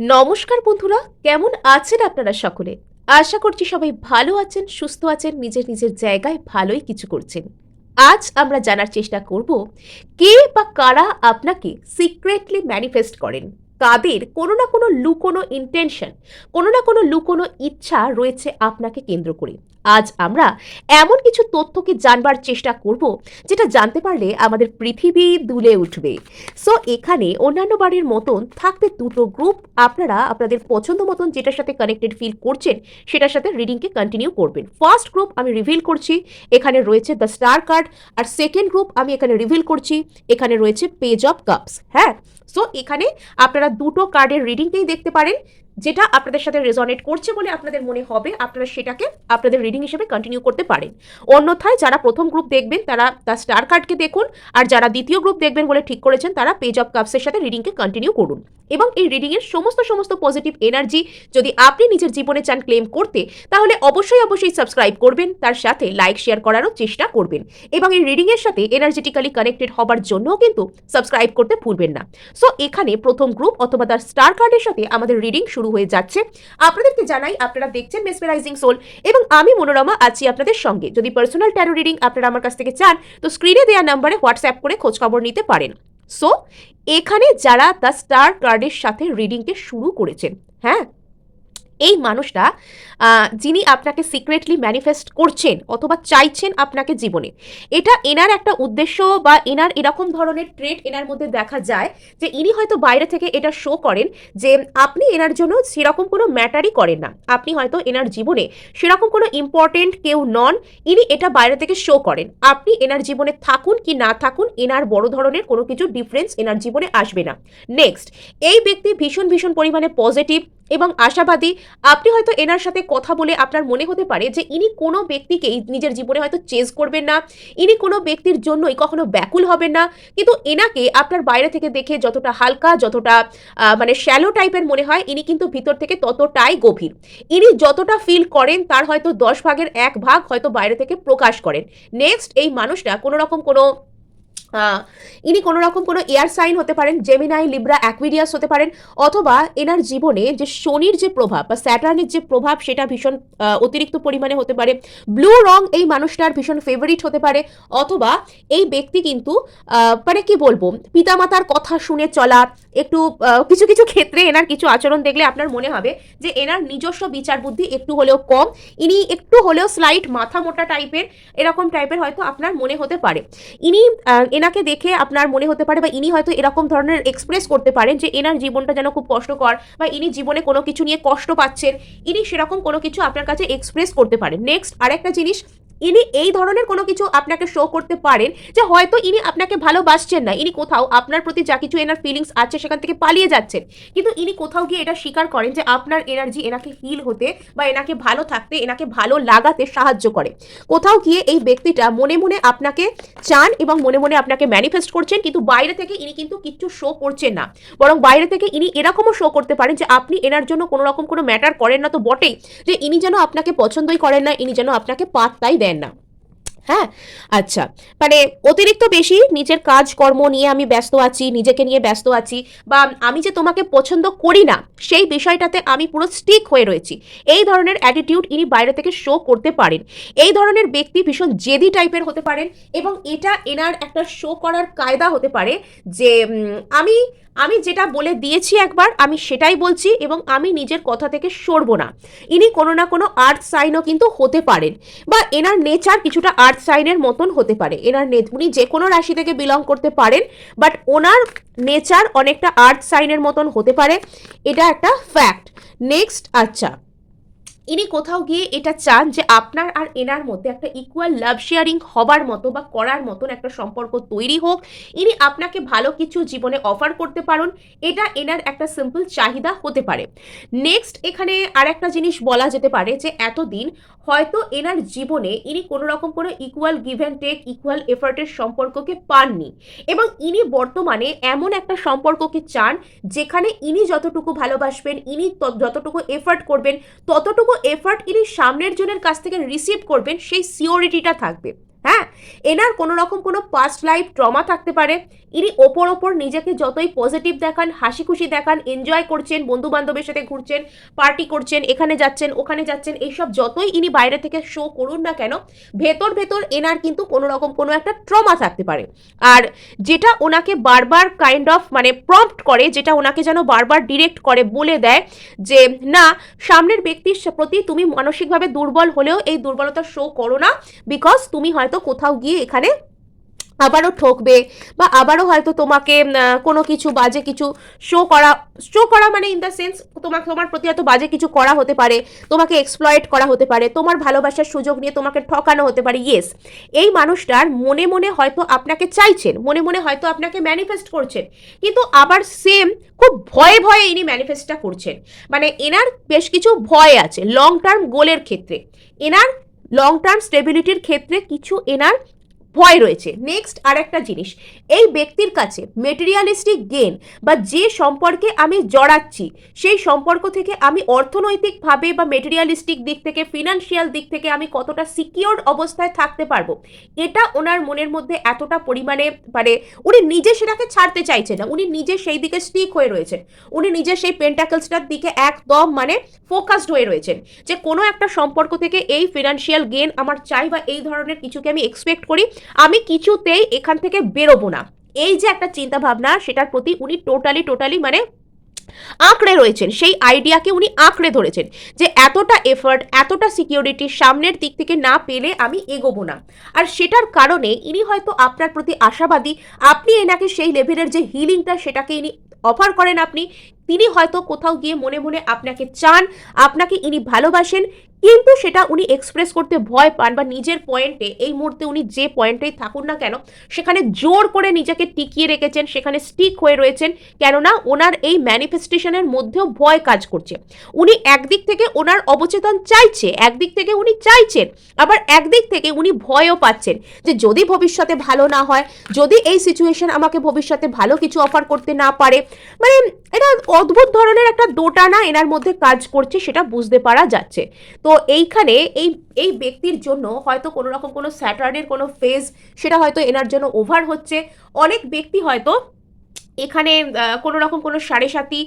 নমস্কার বন্ধুরা, কেমন আছেন আপনারা সকলে? আশা করছি সবাই ভালো আছেন, সুস্থ আছেন, নিজের নিজের জায়গায় ভালোই কিছু করছেন। আজ আমরা জানার চেষ্টা করব, কে বা কারা আপনাকে সিক্রেটলি ম্যানিফেস্ট করেন? কাদের কোনো না কোনো লুকোনো ইন্টেনশন কোনো না কোনো লুকোনো ইচ্ছা রয়েছে আপনাকে কেন্দ্র করে। আজ আমরা এমন কিছু তথ্যকে জানবার চেষ্টা করব যেটা জানতে পারলে আমাদের পৃথিবী দুলে উঠবে। সো এখানে অন্যান্য বারের মতন থাকবে দুটো গ্রুপ আপনারা আপনাদের পছন্দ মতন যেটার সাথে কানেক্টেড ফিল করছেন, সেটার সাথে রিডিংকে কন্টিনিউ করবেন। ফার্স্ট গ্রুপ আমি রিভিল করছি, এখানে রয়েছে দ্য স্টার কার্ড আর সেকেন্ড গ্রুপ আমি এখানে রিভিল করছি, এখানে রয়েছে পেজ অফ কাপস হ্যাঁ? সো এখানে আপনারা দুটো কার্ডের রিডিংকেই দেখতে পারেন। যেটা আপনাদের সাথে রেজনেট করছে বলে আপনাদের মনে হবে, আপনারা সেটাকে আপনাদের রিডিং হিসেবে কন্টিনিউ করতে পারেন। অন্যথায় যারা প্রথম গ্রুপ দেখবেন, তারা দ্য স্টার কার্ডকে দেখুন, আর যারা দ্বিতীয় গ্রুপ দেখবেন বলে ঠিক করেছেন, তারা পেজ অফ কাপসের সাথে রিডিংকে কন্টিনিউ করুন। এবং এই রিডিংয়ের সমস্ত সমস্ত পজিটিভ এনার্জি যদি আপনি নিজের জীবনে চান ক্লেম করতে, তাহলে অবশ্যই অবশ্যই সাবস্ক্রাইব করবেন, তার সাথে লাইক শেয়ার করারও চেষ্টা করবেন। এবং এই রিডিংয়ের সাথে এনার্জেটিক্যালি কানেক্টেড হবার জন্যও কিন্তু সাবস্ক্রাইব করতে ভুলবেন না। সো এখানে প্রথম গ্রুপ অথবা তার স্টার কার্ডের সাথে আমাদের রিডিং শুরু হয়ে যাচ্ছে। আপনাদেরকে জানাই, আপনারা দেখছেন মেসমেরাইজিং সোল এবং আমি মনোরমা আছি আপনাদের সঙ্গে। যদি পার্সোনাল ট্যারো রিডিং আপনারা আমার কাছ থেকে চান, তো স্ক্রিনে দেওয়া নাম্বারে হোয়াটসঅ্যাপ করে খোঁজখবর নিতে পারেন। সো এখানে যারা দ্য স্টার কার্ডের সাথে রিডিংকে শুরু করেছেন হ্যাঁ এই মানুষটা যিনি আপনাকে সিক্রেটলি ম্যানিফেস্ট করছেন অথবা চাইছেন আপনাকে জীবনে, এটা এনার একটা উদ্দেশ্য বা এনার এরকম ধরনের ট্রেড এনার মধ্যে দেখা যায় যে ইনি হয়তো বাইরে থেকে এটা শো করেন যে আপনি এনার জন্য সেরকম কোনো ম্যাটারই করেন না। আপনি হয়তো এনার জীবনে সেরকম কোনো ইম্পর্টেন্ট কেউ নন, ইনি এটা বাইরে থেকে শো করেন। আপনি এনার জীবনে থাকুন কি না থাকুন, এনার বড় ধরনের কোনো কিছু ডিফারেন্স এনার জীবনে আসবে না। নেক্সট এই ব্যক্তি ভীষণ ভীষণ পরিমাণে পজিটিভ এবং আশাবাদী, আপনি হয়তো এনার সাথে কথা বলে আপনার মনে হতে পারে যে ইনি কোনো ব্যক্তিকেই নিজের জীবনে হয়তো চেজ করবেন না, ইনি কোনো ব্যক্তির জন্যই কখনো ব্যাকুল হবেন না। কিন্তু এনাকে আপনার বাইরে থেকে দেখে যতটা হালকা, যতটা মানে শ্যালো টাইপের মনে হয়, ইনি কিন্তু ভিতর থেকে ততটাই গভীর। ইনি যতটা ফিল করেন, তার হয়তো দশ ভাগের এক ভাগ হয়তো বাইরে থেকে প্রকাশ করেন। নেক্সট এই মানুষটা কোনো রকম কোনো ইনি কোনো রকম কোনো এয়ার সাইন হতে পারেন জেমিনাই লিব্রা অ্যাকুইরিয়াস হতে পারেন, অথবা এনার জীবনে যে শনির যে প্রভাব বা স্যাটার্নের যে প্রভাব সেটা ভীষণ অতিরিক্ত পরিমাণে হতে পারে। ব্লু রং এই মানুষটার ভীষণ ফেভারিট হতে পারে, অথবা এই ব্যক্তি কিন্তু মানে কি বলব, পিতামাতার কথা শুনে চলা, একটু কিছু কিছু ক্ষেত্রে এনার কিছু আচরণ দেখলে আপনার মনে হবে যে এনার নিজস্ব বিচার বুদ্ধি একটু হলেও কম, ইনি একটু হলেও স্লাইট মাথা মোটা টাইপের এরকম টাইপের হয়তো আপনার মনে হতে পারে। ইনি এনাকে দেখে আপনার মনে হতে পারে বা ইনি হয়তো এরকম ধরনের এক্সপ্রেস করতে পারেন যে এনার জীবনটা যেন খুব কষ্টকর বা ইনি জীবনে কোনো কিছু নিয়ে কষ্ট পাচ্ছেন, ইনি সেরকম কোনো কিছু আপনার কাছে এক্সপ্রেস করতে পারেন। নেক্সট আরেকটা জিনিস ইনি এই ধরনের কোনো কিছু আপনাকে শো করতে পারেন যে হয়তো ইনি আপনাকে ভালোবাসছেন না। ইনি কোথাও আপনার প্রতি যা কিছু এনার ফিলিংস আছে সেখান থেকে পালিয়ে যাচ্ছেন। কিন্তু ইনি কোথাও গিয়ে এটা স্বীকার করেন যে আপনার এনার্জি এনাকে হিল হতে বা এনাকে ভালো থাকতে, এনাকে ভালো লাগাতে সাহায্য করে। কোথাও গিয়ে এই ব্যক্তিটা মনে মনে আপনাকে চান এবং মনে মনে আপনাকে ম্যানিফেস্ট করছেন, কিন্তু বাইরে থেকে ইনি কিন্তু কিচ্ছু শো করছেন না। বরং বাইরে থেকে ইনি এরকমও শো করতে পারেন যে আপনি এনার জন্য কোনো রকম কোনো ম্যাটার করেন না তো বটেই যে ইনি যেন আপনাকে পছন্দই করেন না, ইনি যেন আপনাকে পাত্তাই দেন না। হ্যাঁ? আচ্ছা। মানে অতিরিক্ত বেশি নিজের কাজ কর্ম নিয়ে আমি ব্যস্ত আছি, নিজেকে নিয়ে ব্যস্ত আছি বা আমি যে তোমাকে পছন্দ করি না, সেই বিষয়টাতে আমি পুরো স্টিক হয়ে রয়েছি। এই ধরনের অ্যাটিটিউড ইনি বাইরে থেকে শো করতে পারেন। এই ধরনের ব্যক্তি ভীষণ জেদি টাইপের হতে পারেন এবং এটা এনার একটা শো করার কায়দা হতে পারে যে আমি আমি যেটা বলে দিয়েছি একবার, আমি সেটাই বলছি এবং আমি নিজের কথা থেকে সরবো না। ইনি কোনো না কোনো আর্থ সাইনও কিন্তু হতে পারেন বা এনার নেচার কিছুটা আর্থ সাইনের মতন হতে পারে। এনার উনি যে কোনো রাশি থেকে বিলং করতে পারেন, বাট ওনার নেচার অনেকটা আর্থ সাইনের মতন হতে পারে। এটা একটা ফ্যাক্ট। নেক্সট আচ্ছা। ইনি কোথাও গিয়ে এটা চান যে আপনার আর এনার মধ্যে একটা ইকুয়াল লাভ শেয়ারিং হবার মতো বা করার মতন একটা সম্পর্ক তৈরি হোক। ইনি আপনাকে ভালো কিছু জীবনে অফার করতে পারেন, এটা এনার একটা সিম্পল চাহিদা হতে পারে। নেক্সট এখানে আর একটা জিনিস বলা যেতে পারে যে এতদিন হয়তো এনার জীবনে ইনি কোনো রকম কোনো equal give and take equal এফার্টের সম্পর্ককে পাননি এবং ইনি বর্তমানে এমন একটা সম্পর্ককে চান যেখানে ইনি যতটুকু ভালোবাসবেন, ইনি যতটুকু এফার্ট করবেন, ততটুকু এফার্ট ইনি সামনের জনের কাছ থেকে রিসিভ করবেন সেই সিওরিটিটা থাকবে। হ্যাঁ এনার কোনো রকম কোনো পাস্ট লাইফ ট্রমা থাকতে পারে। ইনি ওপর ওপর নিজেকে যতই পজিটিভ দেখান হাসি খুশি দেখান এনজয় করছেন বন্ধু বান্ধবের সাথে ঘুরছেন পার্টি করছেন, এখানে যাচ্ছেন, ওখানে যাচ্ছেন, এইসব যতই ইনি বাইরে থেকে শো করুন না কেন, ভেতর ভেতর এনার কিন্তু কোনো রকম কোনো একটা ট্রমা থাকতে পারে। আর যেটা ওনাকে বারবার কাইন্ড অফ মানে প্রম্পট করে, যেটা ওনাকে যেন বারবার ডিরেক্ট করে, বলে দেয় যে, না, সামনের ব্যক্তির প্রতি তুমি মানসিকভাবে দুর্বল হলেও এই দুর্বলতা শো করো না বিকজ তুমি হয়তো কোথাও গিয়ে এখানে আবারও ঠকবে বা আবারও হয়তো তোমাকে কোনো কিছু বাজে কিছু শো করা শো করা মানে ইন দ্য সেন্স তোমাকে, তোমার প্রতি হয়তো বাজে কিছু করা হতে পারে, তোমাকে এক্সপ্লয়েট করা হতে পারে, তোমার ভালোবাসার সুযোগ নিয়ে তোমাকে ঠকানো হতে পারে ইয়েস এই মানুষটার মনে মনে হয়তো আপনাকে চাইছেন, মনে মনে হয়তো আপনাকে ম্যানিফেস্ট করছেন, কিন্তু আবার সেম খুব ভয়ে ভয়ে ইনি ম্যানিফেস্টটা করছেন। মানে এনার বেশ কিছু ভয় আছে লং টার্ম গোলের ক্ষেত্রে। এনার লং টার্ম স্টেবিলিটির ক্ষেত্রে কিছু এনার ভয় রয়েছে। নেক্সট আর একটা জিনিস। এই ব্যক্তির কাছে মেটেরিয়ালিস্টিক গেন বা যে সম্পর্কে আমি জড়াচ্ছি, সেই সম্পর্ক থেকে আমি অর্থনৈতিকভাবে বা মেটেরিয়ালিস্টিক দিক থেকে ফিনান্সিয়াল দিক থেকে আমি কতটা সিকিওর অবস্থায় থাকতে পারব? এটা ওনার মনের মধ্যে এতটা পরিমাণে মানে উনি নিজে সেটাকে ছাড়তে চাইছে না। উনি নিজে সেই দিকে স্টিক হয়ে রয়েছেন। উনি নিজে সেই পেন্টাকলসটার দিকে একদম মানে ফোকাসড হয়ে রয়েছেন যে কোনো একটা সম্পর্ক থেকে এই ফিনান্সিয়াল গেন আমার চাই বা এই ধরনের কিছুকে আমি এক্সপেক্ট করি। আমি কিছুতেই এখান থেকে বেরোবো না। এই যে একটা চিন্তা ভাবনা সেটার প্রতি উনি টোটালি টোটালি মানে আঁকড়ে রয়েছেন। সেই আইডিয়াকে উনি আঁকড়ে ধরেছেন যে এতটা এফর্ট এতটা সিকিউরিটি সামনের দিক থেকে না পেলে আমি এগোবো না। আর সেটার কারণে ইনি হয়তো আপনার প্রতি আশাবাদী, আপনি এনাকে সেই লেভেলের যে হিলিংটা সেটাকে ইনি অফার করেন আপনি, তিনি হয়তো কোথাও গিয়ে মনে মনে আপনাকে চান, আপনাকে ইনি ভালোবাসেন কিন্তু সেটা উনি এক্সপ্রেস করতে ভয় পান বা নিজের পয়েন্টে এই মুহূর্তে উনি যে পয়েন্টেই থাকুন না কেন, সেখানে জোর করে নিজেকে টিকিয়ে রেখেছেন, সেখানে স্টিক হয়ে রয়েছেন, কেননা ওনার এই ম্যানিফেস্টেশনের মধ্যেও ভয় কাজ করছে। উনি একদিক থেকে ওনার অবচেতন চাইছে, একদিক থেকে উনি চাইছেন, আবার একদিক থেকে উনি ভয়ও পাচ্ছেন যে যদি ভবিষ্যতে ভালো না হয়, যদি এই সিচুয়েশন আমাকে ভবিষ্যতে ভালো কিছু অফার করতে না পারে মানে এটা অদ্ভুত ধরনের একটা দোটানা এনার মধ্যে কাজ করছে, সেটা বুঝতে পারা যাচ্ছে। তো এইখানে এই এই ব্যক্তির জন্য হয়তো কোনো রকম কোনো স্যাটার্ডের কোনো ফেজ সেটা হয়তো এনার জন্য ওভার হচ্ছে। অনেক ব্যক্তি হয়তো এখানে কোনো রকম কোনো সাড়ে সাতি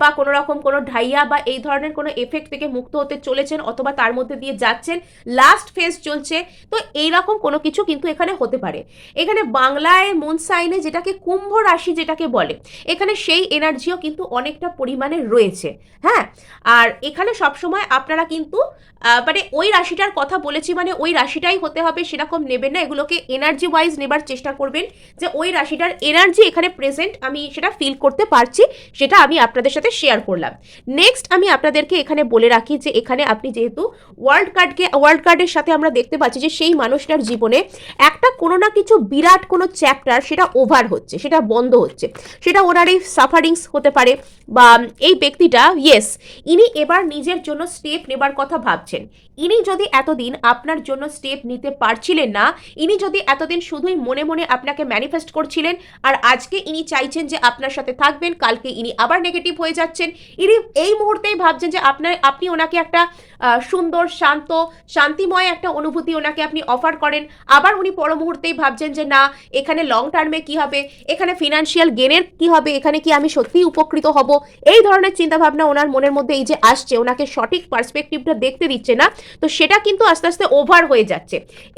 বা কোনো রকম কোনো ঢাইয়া বা এই ধরনের কোনো এফেক্ট থেকে মুক্ত হতে চলেছেন অথবা তার মধ্যে দিয়ে যাচ্ছেন লাস্ট ফেজ চলছে। তো এই রকম কোনো কিছু কিন্তু এখানে হতে পারে। এখানে বাংলায় মুন সাইনে যেটাকে কুম্ভ রাশি যেটাকে বলে, এখানে সেই এনার্জিও কিন্তু অনেকটা পরিমাণে রয়েছে। হ্যাঁ? আর এখানে সবসময় আপনারা কিন্তু মানে ওই রাশিটার কথা বলেছি মানে ওই রাশিটাই হতে হবে, সেরকম নেবেন না। এগুলোকে এনার্জি ওয়াইজ নেবার চেষ্টা করবেন যে ওই রাশিটার এনার্জি এখানে প্রেজেন্ট আমি সেটা ফিল করতে পারছি, সেটা আমি আপনাদের সাথে শেয়ার করলাম। নেক্সট আমি আপনাদেরকে এখানে বলে রাখি যে এখানে আপনি যেহেতু ওয়ার্ল্ড কার্ডকে ওয়ার্ল্ড কার্ডের সাথে আমরা দেখতে পাচ্ছি যে সেই মানুষটার জীবনে একটা কোনো না কিছু বিরাট কোনো চ্যাপ্টার সেটা ওভার হচ্ছে, সেটা বন্ধ হচ্ছে। সেটা ওনার এই সাফারিংস হতে পারে বা এই ব্যক্তিটা ইয়েস ইনি এবার নিজের জন্য স্টেপ নেবার কথা ভাবছেন। ইনি যদি এতদিন আপনার জন্য স্টেপ নিতে পারছিলেন না, ইনি যদি এতদিন শুধুই মনে মনে আপনাকে ম্যানিফেস্ট করছিলেন, আর আজকে ইনি চাইছেন যে আপনার সাথে থাকবেন, কালকে ইনি আবার নেগেটিভ হয়ে যাচ্ছেন, ইনি এই মুহূর্তেই ভাবছেন যে আপনার, আপনি ওনাকে একটা সুন্দর, শান্ত, শান্তিময় একটা অনুভূতি ওনাকে আপনি অফার করেন। আবার উনি পর মুহূর্তেই ভাবছেন যে, না, এখানে লং টার্মে কি হবে? এখানে ফিনান্সিয়াল গেনের কি হবে? এখানে কি আমি সত্যিই উপকৃত হব? এই ধরনের চিন্তাভাবনা ওনার মনের মধ্যে এই যে আসছে, ওনাকে সঠিক পার্সপেক্টিভটা দেখতে দিচ্ছে না। তো সেটা কিন্তু আস্তে আস্তে ওভার হয়ে যাচ্ছে।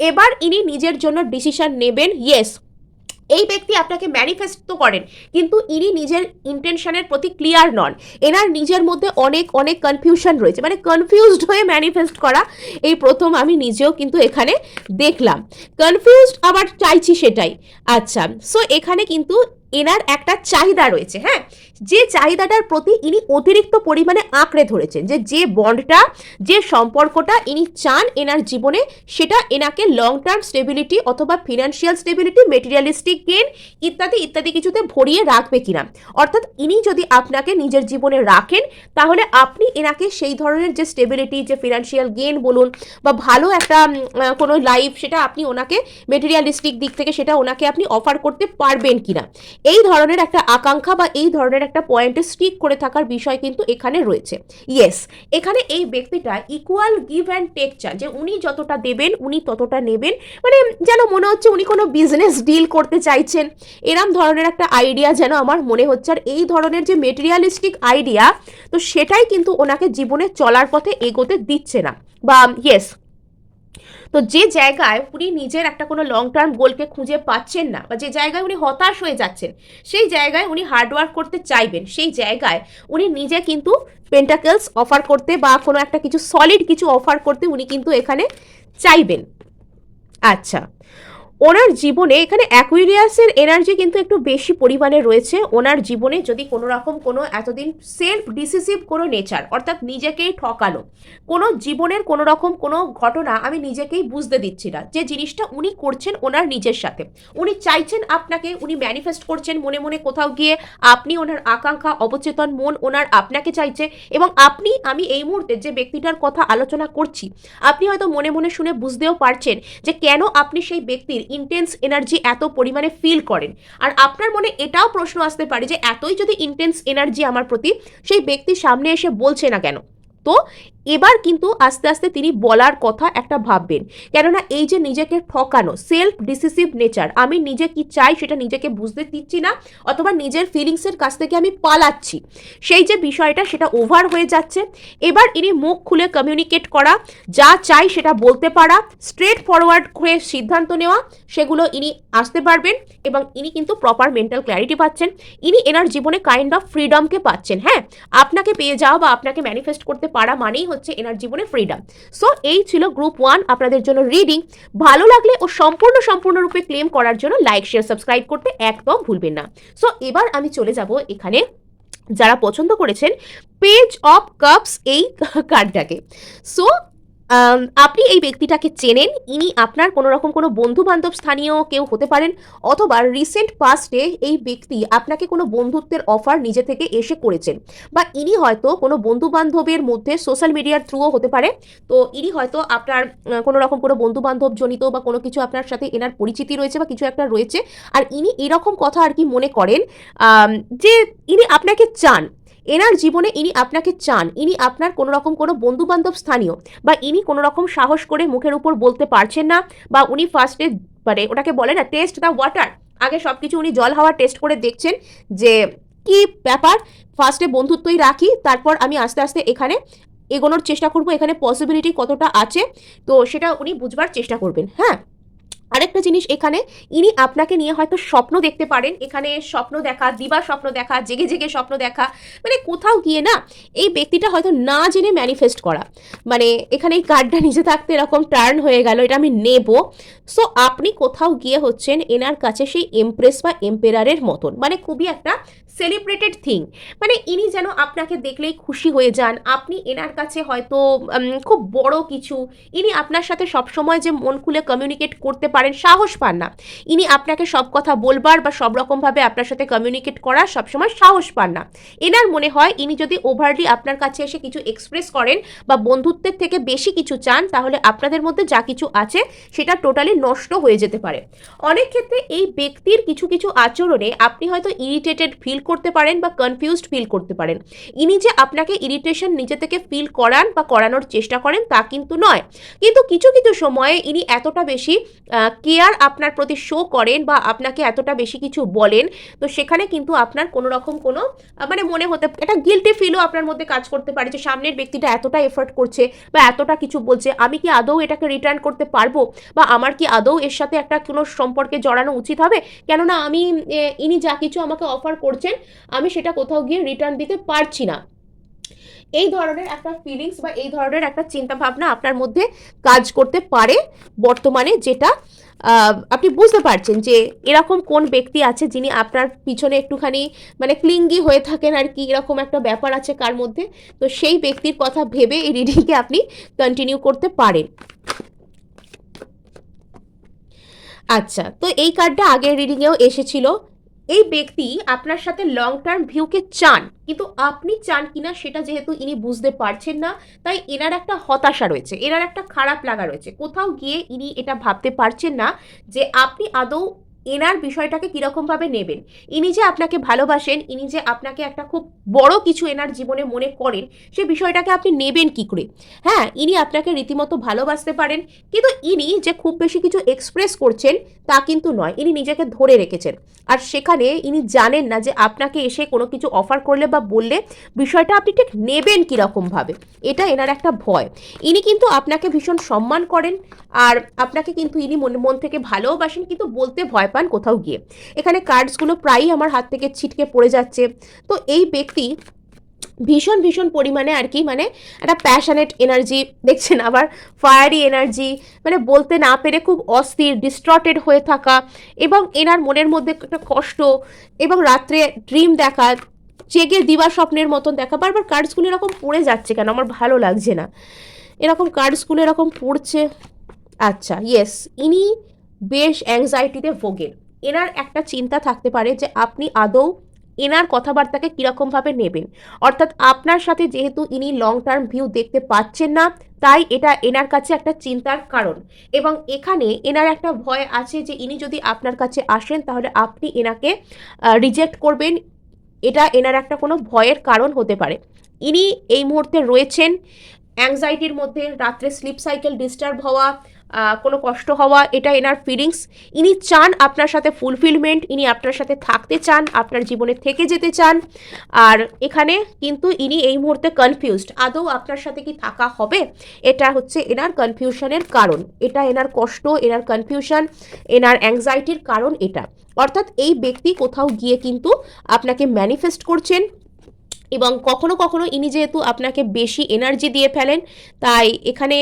এবার ইনি নিজের জন্য ডিসিশন নেবেন ইয়েস এই ব্যক্তি আপনাকে ম্যানিফেস্ট তো করেন, কিন্তু ইনি নিজের ইন্টেনশনের প্রতি ক্লিয়ার নন। এনার নিজের মধ্যে অনেক অনেক কনফিউশন রয়েছে। মানে কনফিউজড হয়ে ম্যানিফেস্ট করা, এই প্রথম আমি নিজেও কিন্তু এখানে দেখলাম। কনফিউজড আবার চাইছি সেটাই। আচ্ছা সো এখানে কিন্তু এনার একটা চাহিদা রয়েছে হ্যাঁ? যে চাহিদাটার প্রতি ইনি অতিরিক্ত পরিমাণে আঁকড়ে ধরেছেন, যে যে বন্ডটা, যে সম্পর্কটা ইনি চান এনার জীবনে, সেটা এনাকে লং টার্ম স্টেবিলিটি অথবা ফিনান্সিয়াল স্টেবিলিটি মেটেরিয়ালিস্টিক গেন ইত্যাদি ইত্যাদি কিছুতে ভরিয়ে রাখবে কিনা। অর্থাৎ ইনি যদি আপনাকে নিজের জীবনে রাখেন, তাহলে আপনি এনাকে সেই ধরনের যে স্টেবিলিটি যে ফিনান্সিয়াল গেন বলুন বা ভালো একটা কোনো লাইফ সেটা আপনি ওনাকে মেটেরিয়ালিস্টিক দিক থেকে সেটা ওনাকে আপনি অফার করতে পারবেন কিনা। এই ধরনের একটা আকাঙ্ক্ষা বা এই ধরনের একটা পয়েন্টে স্টিক করে থাকার বিষয় কিন্তু এখানে রয়েছে। ইয়েস এখানে এই ব্যক্তিটা ইকুয়াল গিভ অ্যান্ড টেক চান যে উনি যতটা দেবেন, উনি ততটা নেবেন। মানে যেন মনে হচ্ছে উনি কোনো বিজনেস ডিল করতে চাইছেন। এরম ধরনের একটা আইডিয়া যেন আমার মনে হচ্ছে। আর এই ধরনের যে মেটেরিয়ালিস্টিক আইডিয়া তো সেটাই কিন্তু ওনাকে জীবনে চলার পথে এগোতে দিচ্ছে না। বা ইয়েস তো যে জায়গায় উনি নিজের একটা কোনো লং টার্ম গোলকে খুঁজে পাচ্ছেন না বা যে জায়গায় উনি হতাশ হয়ে যাচ্ছেন, সেই জায়গায় উনি হার্ডওয়ার্ক করতে চাইবেন, সেই জায়গায় উনি নিজে কিন্তু পেন্টাকেলস অফার করতে বা কোনো একটা কিছু সলিড কিছু অফার করতে উনি কিন্তু এখানে চাইবেন। আচ্ছা ওনার জীবনে এখানে অ্যাকুইরিয়াসের এনার্জি কিন্তু একটু বেশি পরিমাণে রয়েছে। ওনার জীবনে যদি কোনো রকম কোনো এতদিন সেলফ ডিসিসিভ কোনো নেচার অর্থাৎ নিজেকেই ঠকানো কোনো জীবনের কোনো রকম কোনো ঘটনা আমি নিজেকেই বুঝতে দিচ্ছি না। যে জিনিসটা উনি করছেন ওনার নিজের সাথে। উনি চাইছেন আপনাকে, উনি ম্যানিফেস্ট করছেন মনে মনে কোথাও গিয়ে, আপনি ওনার আকাঙ্ক্ষা, অবচেতন মন ওনার আপনাকে চাইছে এবং আপনি, আমি এই মুহূর্তে যে ব্যক্তিটার কথা আলোচনা করছি, আপনি হয়তো মনে মনে শুনে বুঝতেও পারছেন যে কেন আপনি সেই ব্যক্তির ইন্টেন্স এনার্জি এত পরিমাণে ফিল করেন। আর আপনার মনে এটাও প্রশ্ন আসতে পারে যে, এতই যদি ইন্টেন্স এনার্জি আমার প্রতি সেই ব্যক্তি সামনে এসে বলছে না কেন? তো এবার কিন্তু আস্তে আস্তে তিনি বলার কথা একটা ভাববেন। কেননা এই যে নিজেকে ঠকানো সেলফ ডিসিসিভ নেচার আমি নিজে কি চাই সেটা নিজেকে বুঝতে দিচ্ছি না, অথবা নিজের ফিলিংসের কাছ থেকে আমি পালাচ্ছি। সেই যে বিষয়টা সেটা ওভার হয়ে যাচ্ছে। এবার ইনি মুখ খুলে কমিউনিকেট করা, যা চাই সেটা বলতে পারা স্ট্রেট ফরওয়ার্ড হয়ে সিদ্ধান্ত নেওয়া, সেগুলো ইনি আসতে পারবেন এবং ইনি কিন্তু প্রপার মেন্টাল ক্ল্যারিটি পাচ্ছেন। ইনি এনার জীবনে কাইন্ড অফ ফ্রিডমকে পাচ্ছেন হ্যাঁ? আপনাকে পেয়ে যাওয়া বা আপনাকে ম্যানিফেস্ট করতে পারা মানেই হচ্ছে এনার জীবনে ফ্রিডম সো এই ছিল গ্রুপ ওয়ান আপনাদের জন্য রিডিং ভালো লাগলে ও সম্পূর্ণ সম্পূর্ণরূপে ক্লেম করার জন্য লাইক শেয়ার সাবস্ক্রাইব করতে একদম ভুলবেন না। সো এবার আমি চলে যাব এখানে যারা পছন্দ করেছেন পেজ অফ কাপস এই কার্ডটাকে সো আপনি এই ব্যক্তিটাকে চেনেন, ইনি আপনার কোনো রকম কোনো বন্ধু বান্ধব স্থানীয় কেউ হতে পারেন, অথবা রিসেন্ট পাস্টে এই ব্যক্তি আপনাকে কোনো বন্ধুত্বের অফার নিজে থেকে এসে করেছেন, বা ইনি হয়তো কোনো বন্ধু বান্ধবের মধ্যে সোশ্যাল মিডিয়ার থ্রুও হতে পারে, তো ইনি হয়তো আপনার কোনো রকম কোনো বন্ধু বান্ধব জনিত বা কোনো কিছু আপনার সাথে এনার পরিচিতি রয়েছে বা কিছু একটা রয়েছে, আর ইনি এরকম কথা আর কি মনে করেন যে ইনি আপনাকে চান এনার জীবনে ইনি আপনাকে চান, ইনি আপনার কোনো রকম কোনো বন্ধু বান্ধব স্থানীয় বা ইনি কোনো রকম সাহস করে মুখের উপর বলতে পারছেন না বা উনি ফার্স্টে মানে ওটাকে বলে না টেস্ট দ্য ওয়াটার আগে সব কিছু উনি জল হাওয়া টেস্ট করে দেখছেন যে কি ব্যাপার ফার্স্টে বন্ধুত্বই রাখি, তারপর আমি আস্তে আস্তে এখানে এগোনোর চেষ্টা করব, এখানে পসিবিলিটি কতটা আছে, তো সেটা উনি বুঝবার চেষ্টা করবেন হ্যাঁ? আরেকটা জিনিস এখানে, ইনি আপনাকে নিয়ে হয়তো স্বপ্ন দেখতে পারেন। এখানে স্বপ্ন দেখা, দিবা স্বপ্ন দেখা, জেগে জেগে স্বপ্ন দেখা মানে কোথাও গিয়ে না এই ব্যক্তিটা হয়তো না জেনে ম্যানিফেস্ট করা। মানে এখানে এই কার্ডটা নিজে থাকতে এরকম টার্ন হয়ে গেল, এটা আমি নেব। সো আপনি কোথাও গিয়ে হচ্ছেন এনার কাছে সেই এমপ্রেস বা এম্পেরারের মতন। মানে খুবই একটা সেলিব্রেটেড থিং মানে ইনি যেন আপনাকে দেখলেই খুশি হয়ে যান। আপনি এনার কাছে হয়তো খুব বড় কিছু। ইনি আপনার সাথে সবসময় যে মন খুলে কমিউনিকেট করতে পারেন সাহস পান না। ইনি আপনাকে সব কথা বলবার বা সব রকমভাবে আপনার সাথে কমিউনিকেট করার সবসময় সাহস পান না। এনার মনে হয়, ইনি যদি ওভারলি আপনার কাছে এসে কিছু এক্সপ্রেস করেন বা বন্ধুত্বের থেকে বেশি কিছু চান, তাহলে আপনাদের মধ্যে যা কিছু আছে, সেটা টোটালি নষ্ট হয়ে যেতে পারে। অনেক ক্ষেত্রে এই ব্যক্তির কিছু কিছু আচরণে আপনি হয়তো ইরিটেটেড ফিল করতে পারেন বা কনফিউজড ফিল করতে পারেন। ইনি যে আপনাকে ইরিটেশন নিজে থেকে ফিল করান বা করানোর চেষ্টা করেন তা কিন্তু নয়। কিন্তু কিছু কিছু সময়ে ইনি এতটা বেশি কেয়ার আপনার প্রতি শো করেন বা আপনাকে এতটা বেশি কিছু বলেন, তো সেখানে কিন্তু আপনার কোনো রকম কোনো মানে মনে হতে, একটা গিলটি ফিলও আপনার মধ্যে কাজ করতে পারে যে সামনের ব্যক্তিটা এতটা এফোর্ট করছে বা এতটা কিছু বলছে, আমি কি আদৌ এটাকে রিটার্ন করতে পারব বা আমার কি আদৌ এর সাথে একটা কোনো সম্পর্কে জড়ানো উচিত হবে? কেননা আমি ইনি যা কিছু আমাকে অফার করছেন, আমি সেটা কোথাও গিয়ে রিটার্ন দিতে পারছি না। এই ধরনের একটা ফিলিংস বা এই ধরনের একটা চিন্তা ভাবনা আপনার মধ্যে কাজ করতে পারে বর্তমানে যেটা আপনি বুঝতে পারছেন যে এরকম কোন ব্যক্তি আছে যিনি আপনার পিছনে একটুখানি মানে ক্লিঙ্গি হয়ে থাকেন আর কি, এরকম একটা ব্যাপার আছে কার মধ্যে? তো সেই ব্যক্তির কথা ভেবে এই রিডিংকে আপনি কন্টিনিউ করতে পারেন। আচ্ছা তো এই কার্ডটা আগের রিডিংয়েও এসেছিল। এই ব্যক্তি আপনার সাথে লং টার্ম ভিউকে চান, কিন্তু আপনি চান কিনা সেটা যেহেতু ইনি বুঝতে পারছেন না, তাই এনার একটা হতাশা রয়েছে, এনার একটা খারাপ লাগা রয়েছে। কোথাও গিয়ে ইনি এটা ভাবতে পারছেন না যে আপনি আদৌ এনার বিষয়টাকে কীরকমভাবে নেবেন? ইনি যে আপনাকে ভালোবাসেন, ইনি যে আপনাকে একটা খুব বড় কিছু এনার জীবনে মনে করেন, সে বিষয়টাকে আপনি নেবেন কী করে? হ্যাঁ ইনি আপনাকে রীতিমতো ভালোবাসতে পারেন, কিন্তু ইনি যে খুব বেশি কিছু এক্সপ্রেস করছেন, তা কিন্তু নয়। ইনি নিজেকে ধরে রেখেছেন। আর সেখানে ইনি জানেন না যে আপনাকে এসে কোনো কিছু অফার করলে বা বললে, বিষয়টা আপনি ঠিক নেবেন কীরকমভাবে। এটা এনার একটা ভয়। ইনি কিন্তু আপনাকে ভীষণ সম্মান করেন, আর আপনাকে কিন্তু ইনি মন মন থেকে ভালোবাসেন কিন্তু বলতে ভয় পান কোথাও গিয়ে। এখানে কার্ডসগুলো প্রায়ই আমার হাত থেকে ছিটকে পড়ে যাচ্ছে। তো এই ব্যক্তি ভীষণ ভীষণ পরিমাণে আর কি মানে একটা প্যাশনেট এনার্জি দেখছেন আবার ফায়ারি এনার্জি মানে বলতে না পেরে খুব অস্থির ডিস্ট্রটেড হয়ে থাকা এবং এনার মনের মধ্যে একটা কষ্ট এবং রাত্রে ড্রিম দেখা, জেগে দিবা স্বপ্নের মতন দেখা, বারবার কার্ডসগুলো এরকম পড়ে যাচ্ছে কেন? আমার ভালো লাগছে না। এরকম কার্ডসগুলো এরকম পড়ছে। আচ্ছা ইয়েস ইনি বেশ অ্যাংজাইটিতে ভোগেন এনার একটা চিন্তা থাকতে পারে যে আপনি আদৌ এনার কথাবার্তাকে কীরকমভাবে নেবেন। অর্থাৎ আপনার সাথে যেহেতু ইনি লং টার্ম ভিউ দেখতে পাচ্ছেন না, তাই এটা এনার কাছে একটা চিন্তার কারণ। এবং এখানে এনার একটা ভয় আছে যে ইনি যদি আপনার কাছে আসেন, তাহলে আপনি এনাকে রিজেক্ট করবেন। এটা এনার একটা কোনো ভয়ের কারণ হতে পারে। ইনি এই মুহূর্তে রয়েছেন। অ্যাংজাইটির মধ্যে রাত্রে স্লিপ সাইকেল ডিস্টার্ব হওয়া কোনো কষ্ট হওয়া, এটা এনার ফিলিংস ইনি চান আপনার সাথে ফুলফিলমেন্ট ইনি আপনার সাথে থাকতে চান, আপনার জীবনে থেকে যেতে চান। আর এখানে কিন্তু ইনি এই মুহূর্তে কনফিউজড আদৌ আপনার সাথে কি থাকা হবে? এটা হচ্ছে এনার কনফিউশনের কারণ। এটা এনার কষ্ট, এনার কনফিউশন এনার অ্যাংজাইটির কারণ এটা। অর্থাৎ এই ব্যক্তি কোথাও গিয়ে কিন্তু আপনাকে ম্যানিফেস্ট করছেন এবং কখনো কখনো ইনি যেহেতু আপনাকে বেশি এনার্জি দিয়ে ফেলেন, তাই এখানে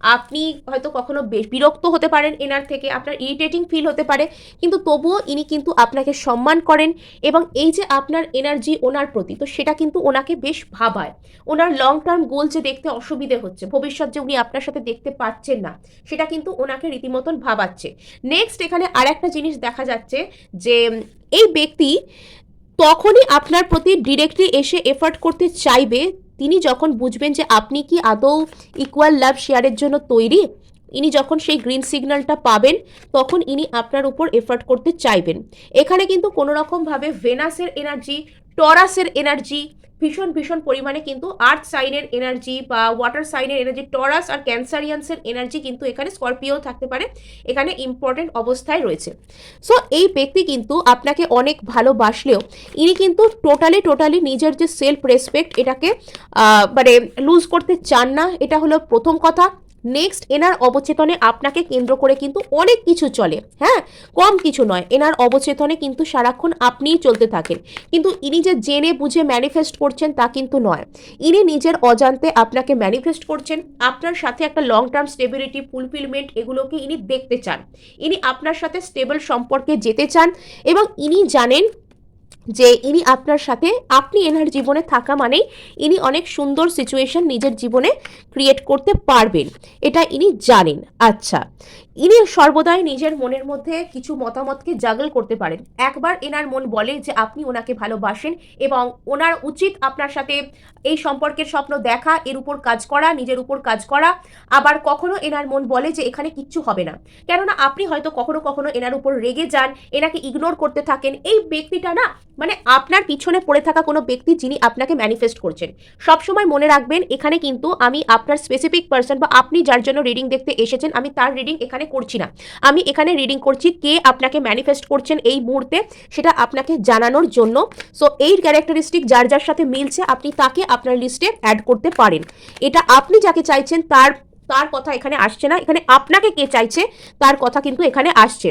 আপনি হয়তো কখনো বিরক্ত হতে পারেন এনার থেকে, আপনার ইরিটেটিং ফিল হতে পারে, কিন্তু তবুও ইনি কিন্তু আপনাকে সম্মান করেন এবং এই যে আপনার এনার্জি ওনার প্রতি, তো সেটা কিন্তু ওনাকে বেশ ভাবায়। ওনার লং টার্ম গোল যে দেখতে অসুবিধে হচ্ছে, ভবিষ্যৎ যে উনি আপনার সাথে দেখতে পাচ্ছেন না, সেটা কিন্তু ওনাকে রীতিমতন ভাবাচ্ছে। নেক্সট এখানে আর একটা জিনিস দেখা যাচ্ছে যে, এই ব্যক্তি তখনই আপনার প্রতি ডিরেক্টলি এসে এফার্ট করতে চাইবে তিনি যখন বুঝবেন যে আপনি কি আদৌ ইকুয়াল লাভ শেয়ারের জন্য তৈরি, ইনি যখন সেই গ্রিন সিগন্যালটা পাবেন, তখন ইনি আপনার উপর এফার্ট করতে চাইবেন। এখানে কিন্তু কোনো রকমভাবে ভেনাসের এনার্জি টরাসের এনার্জি ভীষণ ভীষণ পরিমাণে কিন্তু আর্থ সাইনের এনার্জি বা ওয়াটার সাইনের এনার্জি, টরাস আর ক্যান্সারিয়ান্সের এনার্জি কিন্তু এখানে স্করপিও থাকতে পারে। এখানে ইম্পর্টেন্ট অবস্থায় রয়েছে। সো, এই ব্যক্তি কিন্তু আপনাকে অনেক ভালোবাসলেও ইনি কিন্তু টোটালি টোটালি নিজের যে সেলফ রেসপেক্ট এটাকে মানে লুজ করতে চান না। এটা হলো প্রথম কথা। নেক্সট এনার অবচেতনে আপনাকে কেন্দ্র করে কিন্তু অনেক কিছু চলে। হ্যাঁ? কম কিছু নয়। এনার অবচেতনে কিন্তু সারাক্ষণ আপনিই চলতে থাকেন। কিন্তু ইনি যে জেনে বুঝে ম্যানিফেস্ট করছেন তা কিন্তু নয়। ইনি নিজের অজান্তে আপনাকে ম্যানিফেস্ট করছেন। আপনার সাথে একটা লং টার্ম স্টেবিলিটি ফুলফিলমেন্ট এগুলোকে ইনি দেখতে চান। ইনি আপনার সাথে স্টেবল সম্পর্কে যেতে চান এবং ইনি জানেন যে ইনি আপনার সাথে, আপনি এনার জীবনে থাকা মানেই ইনি অনেক সুন্দর সিচুয়েশন নিজের জীবনে ক্রিয়েট করতে পারবেন। এটা ইনি জানেন। আচ্ছা ইনি সর্বদাই নিজের মনের মধ্যে কিছু মতামতকে জাগল করতে পারেন। একবার এনার মন বলে যে আপনি ওনাকে ভালোবাসেন এবং ওনার উচিত আপনার সাথে এই সম্পর্কের স্বপ্ন দেখা, এর উপর কাজ করা, নিজের উপর কাজ করা। আবার কখনো এনার মন বলে যে এখানে কিচ্ছু হবে না। কেননা আপনি হয়তো কখনো কখনো এনার উপর রেগে যান, এনাকে ইগনোর করতে থাকেন। এই ব্যক্তিটা না মানে আপনার পিছনে পড়ে থাকা কোনো ব্যক্তি যিনি আপনাকে ম্যানিফেস্ট করছেন। সবসময় মনে রাখবেন, এখানে কিন্তু আমি আপনার স্পেসিফিক পার্সন বা আপনি যার জন্য রিডিং দেখতে এসেছেন, আমি তার রিডিং এখানে করছি না। আমি এখানে রিডিং করছি কে আপনাকে ম্যানিফেস্ট করছেন এই মুহূর্তে, সেটা আপনাকে জানানোর জন্য। সো এই ক্যারেক্টারিস্টিক যার যার সাথে মিলছে, আপনি তাকে আপনার লিস্টে অ্যাড করতে পারেন। এটা আপনি যাকে চাইছেন, তার তার কথা এখানে আসছে না। এখানে আপনাকে কে চাইছে, তার কথা কিন্তু এখানে আসছে।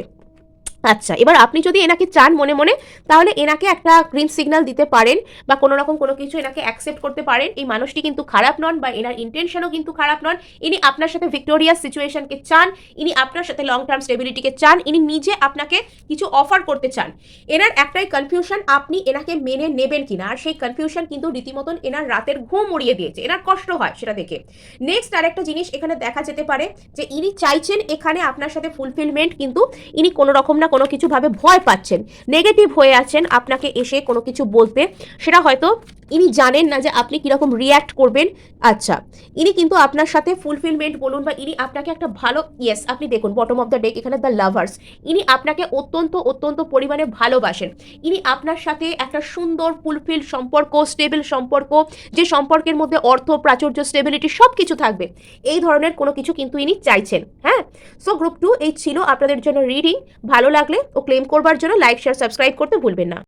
আচ্ছা এবার আপনি যদি এনাকে চান মনে মনে, তাহলে এনাকে একটা গ্রিন সিগন্যাল দিতে পারেন বা কোনো রকম কোনো কিছু এনাকে অ্যাকসেপ্ট করতে পারেন। এই মানুষটি কিন্তু খারাপ নন বা এনার ইন্টেনশনও কিন্তু খারাপ নন। ইনি আপনার সাথে ভিক্টোরিয়াস সিচুয়েশনকে চান, ইনি আপনার সাথে লং টার্ম স্টেবিলিটিকে চান, ইনি নিজে আপনাকে কিছু অফার করতে চান। এনার একটাই কনফিউশন আপনি এনাকে মেনে নেবেন কিনা? আর সেই কনফিউশন কিন্তু রীতিমতন এনার রাতের ঘুম উড়িয়ে দিয়েছে। এনার কষ্ট হয় সেটা দেখে। নেক্সট আরেকটা জিনিস এখানে দেখা যেতে পারে যে, ইনি চাইছেন এখানে আপনার সাথে ফুলফিলমেন্ট কিন্তু ইনি কোনো রকম না কোনো কিছুভাবে ভয় পাচ্ছেন নেগেটিভ হয়ে আছেন, আপনাকে এসে কোনো কিছু বলতে, সেটা হয়তো ইনি জানেন না যে আপনি কীরকম রিয়্যাক্ট করবেন। আচ্ছা ইনি কিন্তু আপনার সাথে ফুলফিলমেন্ট বলুন বা ইনি আপনাকে একটা ভালো ইয়েস আপনি দেখুন বটম অফ দ্য ডেক এখানে দ্য লাভার্স ইনি আপনাকে অত্যন্ত অত্যন্ত পরিমাণে ভালোবাসেন। ইনি আপনার সাথে একটা সুন্দর ফুলফিল সম্পর্ক স্টেবল সম্পর্ক, যে সম্পর্কের মধ্যে অর্থ, প্রাচুর্য স্টেবিলিটি সব কিছু থাকবে, এই ধরনের কোনো কিছু কিন্তু ইনি চাইছেন হ্যাঁ? সো গ্রুপ টু এই ছিল আপনাদের জন্য রিডিং ভালো লাগলে ও ক্লেম করবার জন্য লাইক শেয়ার সাবস্ক্রাইব করতে ভুলবেন না।